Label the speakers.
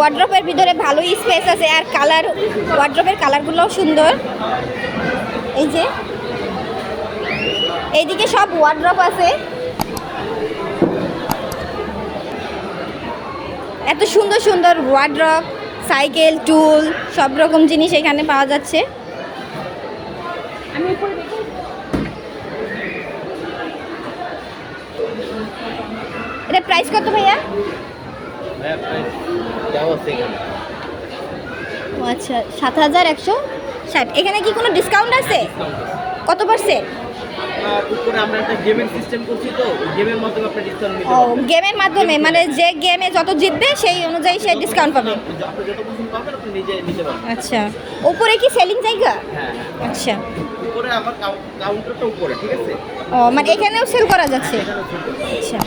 Speaker 1: ওয়ার্ড্রপের ভিতরে ভালোই স্পেস আছে আর কালার ওয়ার্ড্রপের কালারগুলোও সুন্দর। এই যে। এইদিকে সব ওয়ার্ড্রপ আছে। এত সুন্দর সুন্দর ওয়ার্ড্রপ সাইকেল টুল সব রকম জিনিস এখানে পাওয়া যাচ্ছে। আমি এটা প্রাইস কত ভাইয়া? ও আচ্ছা সাত হাজার একশো ষাট। এখানে কি কোনো ডিসকাউন্ট আছে? কত পার্সেন্ট
Speaker 2: উপরে আমরা একটা গেমের সিস্টেম করছি তো গেমের মাধ্যমে আপনি ডিসকাউন্ট নিতে
Speaker 1: ও গেমের মাধ্যমে মানে যে গেমে যত জিতবে সেই অনুযায়ী সে ডিসকাউন্ট পাবে।
Speaker 2: আপনি যত পছন্দ পাবেন আপনি নিজে নিতে পারবেন।
Speaker 1: আচ্ছা। উপরে কি সেলিং জায়গা?
Speaker 2: হ্যাঁ।
Speaker 1: আচ্ছা।
Speaker 2: উপরে আমার কাউন্টারটা উপরে ঠিক আছে?
Speaker 1: ও মানে এখানেও সেল করা যাচ্ছে। আচ্ছা।